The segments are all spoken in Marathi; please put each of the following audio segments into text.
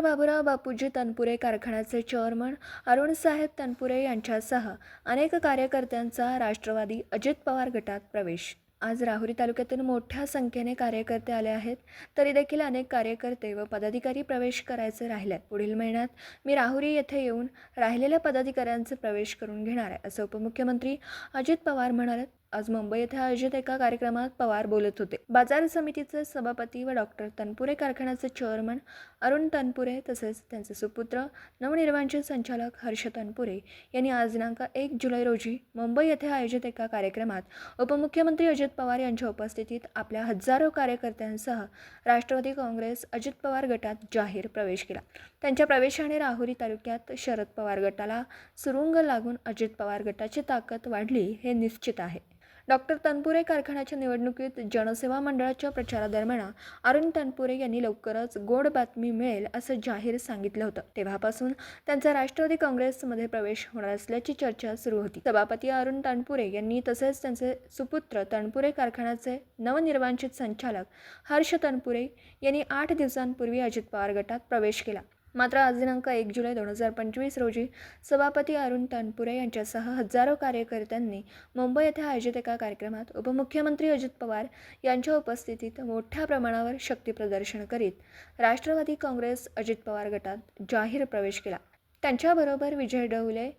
बापूजी तनपुरे कारखान्याचे चेअरमन अरुणसाहेब तनपुरे यांच्यासह अनेक कार्यकर्त्यांचा राष्ट्रवादी अजित पवार गटात प्रवेश. आज राहुरी तालुक्यातील मोठ्या संख्येने कार्यकर्ते आले आहेत. तरी देखील अनेक कार्यकर्ते व पदाधिकारी प्रवेश करायचे राहिले आहेत पुढील महिन्यात मी राहुरी येथे येऊन राहिलेल्या पदाधिकाऱ्यांचे प्रवेश करून घेणार आहे असं उपमुख्यमंत्री अजित पवार म्हणाले. आज मुंबई येथे आयोजित एका कार्यक्रमात पवार बोलत होते. बाजार समितीचे सभापती व डॉक्टर तनपुरे कारखान्याचे चेअरमन अरुण तनपुरे तसेच त्यांचे सुपुत्र नवनिर्माणचे संचालक हर्ष तनपुरे यांनी आज दिनांक एक जुलै रोजी मुंबई येथे आयोजित एका कार्यक्रमात उपमुख्यमंत्री अजित पवार यांच्या उपस्थितीत आपल्या हजारो कार्यकर्त्यांसह राष्ट्रवादी काँग्रेस अजित पवार गटात जाहीर प्रवेश केला. त्यांच्या प्रवेशाने राहुरी तालुक्यात शरद पवार गटाला सुरुंग लागून अजित पवार गटाची ताकद वाढली हे निश्चित आहे. डॉक्टर तनपुरे कारखान्याच्या निवडणुकीत जनसेवा मंडळाच्या प्रचारादरम्यान अरुण तनपुरे यांनी लवकरच गोड बातमी मिळेल असं जाहीर सांगितलं होतं. तेव्हापासून त्यांचा राष्ट्रवादी काँग्रेसमध्ये प्रवेश होणार असल्याची चर्चा सुरू होती. सभापती अरुण तनपुरे यांनी तसेच त्यांचे सुपुत्र तनपुरे कारखान्याचे नवनिर्वांचित संचालक हर्ष तनपुरे यांनी आठ दिवसांपूर्वी अजित पवार गटात प्रवेश केला. मात्र आज दिनांक एक जुलै दोन हजार पंचवीस रोजी सभापती अरुण तनपुरे यांच्यासह हजारो कार्यकर्त्यांनी मुंबई येथे आयोजित एका कार्यक्रमात उपमुख्यमंत्री अजित पवार यांच्या उपस्थितीत मोठ्या प्रमाणावर शक्तीप्रदर्शन करीत राष्ट्रवादी काँग्रेस अजित पवार गटात जाहीर प्रवेश केला. त्यांच्याबरोबर विजय डवले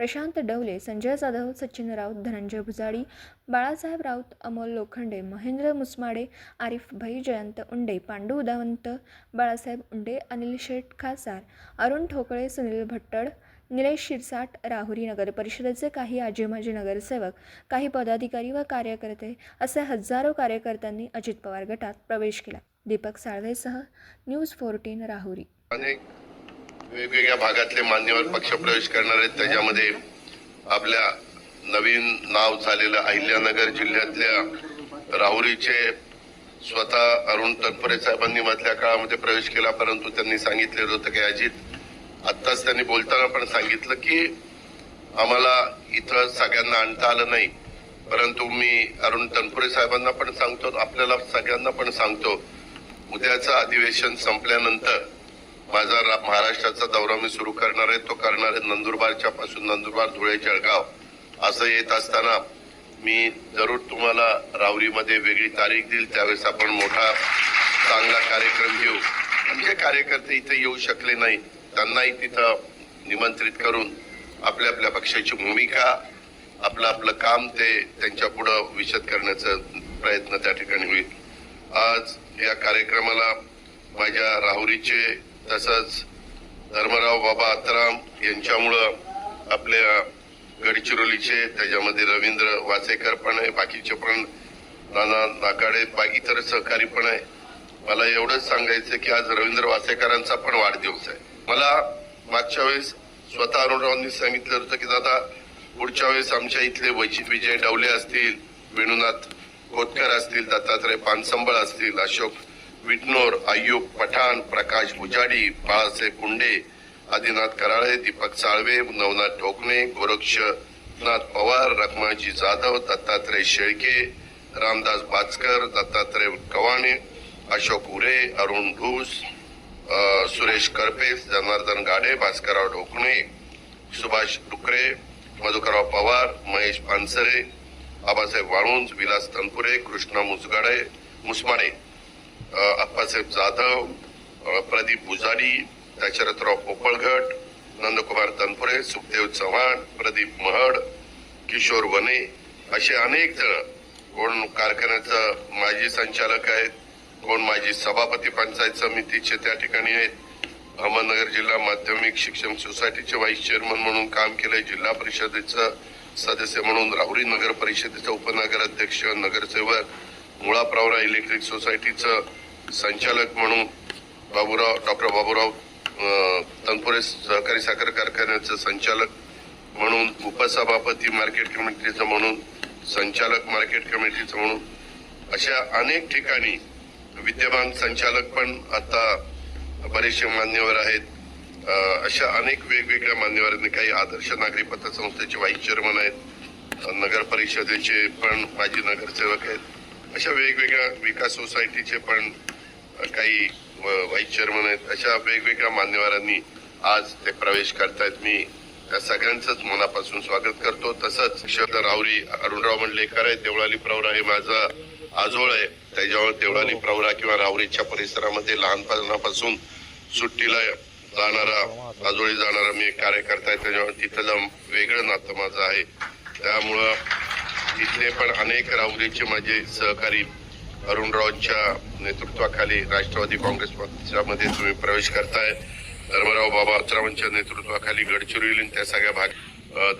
प्रशांत डवले संजय जाधव सचिन राऊत धनंजय भुजाडी बाळासाहेब राऊत अमोल लोखंडे महेंद्र मुसमाडे आरिफ भाई जयंत उंडे पांडू उदावंत बाळासाहेब उंडे अनिल शेठ खासार अरुण ठोकळे सुनील भट्टड निलेश शिरसाट राहुरी नगर परिषदेचे काही आजी माजी नगरसेवक काही पदाधिकारी व कार्यकर्ते असे हजारो कार्यकर्त्यांनी अजित पवार गटात प्रवेश केला. दीपक साळवेसह न्यूज फोर्टीन राहुरी. अनेक वेगवेगळ्या भागातले मान्यवर पक्षप्रवेश करणार आहेत. त्याच्यामध्ये आपल्या नवीन नाव झालेलं अहिल्यानगर जिल्ह्यातल्या राहुरीचे स्वतः अरुण तनपुरे साहेबांनी मधल्या काळामध्ये प्रवेश केला परंतु त्यांनी सांगितलेलं होतं की अजित आत्ताच त्यांनी बोलताना पण सांगितलं की आम्हाला इथं सगळ्यांना आणता आलं नाही. परंतु मी अरुण तनपुरे साहेबांना पण सांगतो आपल्याला सगळ्यांना पण सांगतो. उद्याचं अधिवेशन संपल्यानंतर माझा रा- महाराष्ट्राचा दौरा मी सुरू करणार आहे. तो करणार आहे नंदुरबारच्या पासून नंदुरबार धुळे जळगाव. असं येत असताना मी जरूर तुम्हाला रावरीमध्ये वेगळी तारीख देईल. त्यावेळेस आपण मोठा चांगला कार्यक्रम घेऊ. म्हणजे कार्यकर्ते इथे येऊ शकले नाही त्यांनाही तिथं निमंत्रित करून आपल्या आपल्या पक्षाची भूमिका आपलं आपलं काम ते त्यांच्या पुढं विशद करण्याचा प्रयत्न त्या ठिकाणी होईल. आज या कार्यक्रमाला माझ्या राहुरीचे तसंच धर्मराव बाबा आत्राम यांच्यामुळं आपल्या गडचिरोलीचे त्याच्यामध्ये रवींद्र वासेकर पण आहे बाकीचे पण नाना नाकाडे बाकी इतर सहकारी पण आहे. मला एवढंच सांगायचं की आज रवींद्र वासेकरांचा पण वाढदिवस आहे. मला मागच्या वेळेस स्वतः अरुणरावांनी सांगितलं होतं की दादा पुढच्या वेळेस आमच्या इथले वैचित विजय डवले असतील वेणुनाथ कोतकर असतील दत्तात्रय पानसंबळ असतील अशोक विटनोर अय्यूब पठाण प्रकाश भुजाडी बाळासाहेब कुंडे आदिनाथ कराळे दीपक साळवे नवनाथ टोकणे गोरक्षनाथ पवार रखमाजी जाधव दत्तात्रय शेळके रामदास भास्कर दत्तात्रय कवाणे अशोक उरे अरुण ढूस सुरेश करपे जनार्दन गाडे भास्करराव ढोकणे सुभाष डुकरे मधुकरराव पवार महेश पानसरे आबासाहेब वाळुंज विलास तनपुरे कृष्णा मुसगाडे मुसमाडे अप्पासाहेब जाधव प्रदीप भुजारी दशरथराव पोपळघट नंदकुमार तनपुरे सुखदेव चव्हाण प्रदीप महड किशोर वने असे अनेक जण कोण कारखान्याचं माजी संचालक आहेत कोण माजी सभापती पंचायत समितीचे त्या ठिकाणी आहेत. अहमदनगर जिल्हा माध्यमिक शिक्षण सोसायटीचे व्हाईस चेअरमन म्हणून काम केलंय जिल्हा परिषदेचं सदस्य म्हणून राहुरी नगर परिषदेचा उपनगर अध्यक्ष नगरसेवक मुळा प्रवरा इलेक्ट्रिक सोसायटीचं संचालक म्हणून बाबूराव डॉक्टर बाबूराव तनपुरे सहकारी साखर कारखान्याचं संचालक म्हणून उपसभापती मार्केट कमिटीचं म्हणून संचालक मार्केट कमिटीचं म्हणून अशा अनेक ठिकाणी विद्यमान संचालक पण आता बरेचसे मान्यवर आहेत. अशा अनेक वेगवेगळ्या मान्यवरांनी काही आदर्श नागरी पतसंस्थेचे व्हाईस चेअरमन आहेत. नगर परिषदेचे पण माजी नगरसेवक आहेत. अशा वेगवेगळ्या विकास सोसायटीचे पण काही व्हाईस चेअरमन आहेत. अशा वेगवेगळ्या मान्यवरांनी आज ते प्रवेश करतायत. मी त्या सगळ्यांचंच मनापासून स्वागत करतो. तसंच शब्द रावरी अरुणराव मंडलेकर आहे देवळाली प्रवरा हे माझा आजोळ आहे. त्याच्यावर देवळाली प्रवरा किंवा रावरीच्या परिसरामध्ये लहानपणापासून सुट्टीला जाणारा आजोळी जाणारा मी एक कार्यकर्ता आहे. त्याच्यावर तिथलं वेगळं नातं माझं आहे. त्यामुळं तिथले पण अनेक राहुरीचे माझे म्हणजे सहकारी अरुणरावांच्या नेतृत्वाखाली राष्ट्रवादी काँग्रेस पक्षामध्ये तुम्ही प्रवेश करताय. धर्मराव बाबा अत्रावांच्या नेतृत्वाखाली गडचिरोली त्या सगळ्या भाग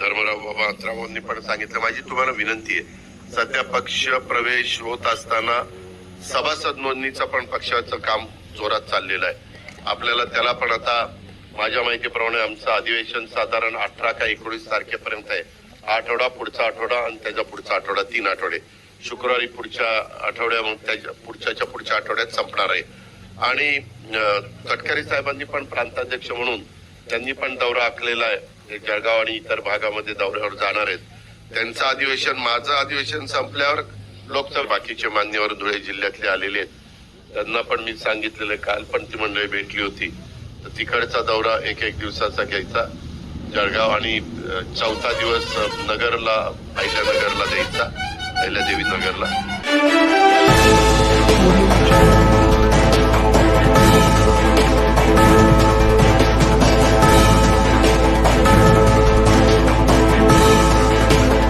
धर्मराव बाबा अत्रावांनी पण सांगितलं. माझी तुम्हाला विनंती आहे सध्या पक्ष प्रवेश होत असताना सभासद नोंदणीचं पण पक्षाचं काम जोरात चाललेलं आहे. आपल्याला त्याला पण आता माझ्या माहितीप्रमाणे आमचं अधिवेशन साधारण अठरा का एकोणीस तारखेपर्यंत आहे. हा आठवडा पुढचा आठवडा आणि त्याच्या पुढचा आठवडा तीन आठवडे. शुक्रवारी पुढच्या आठवड्या मग त्याच्या पुढच्याच्या पुढच्या आठवड्यात संपणार आहे. आणि तटकरे साहेबांनी पण प्रांताध्यक्ष म्हणून त्यांनी पण दौरा आखलेला आहे. जळगाव आणि इतर भागामध्ये दौऱ्यावर जाणार आहेत. त्यांचं अधिवेशन माझं अधिवेशन संपल्यावर लोकसभा बाकीचे मान्यवर धुळे जिल्ह्यातले आलेले आहेत. त्यांना पण मी सांगितलेलं आहे, काल पण ती मंडळी भेटली होती. तर तिकडचा दौरा एक एक दिवसाचा घ्यायचा. जळगाव आणि चौथा दिवस नगरला पहिल्या नगरला द्यायचा पहिल्या देवी नगरला.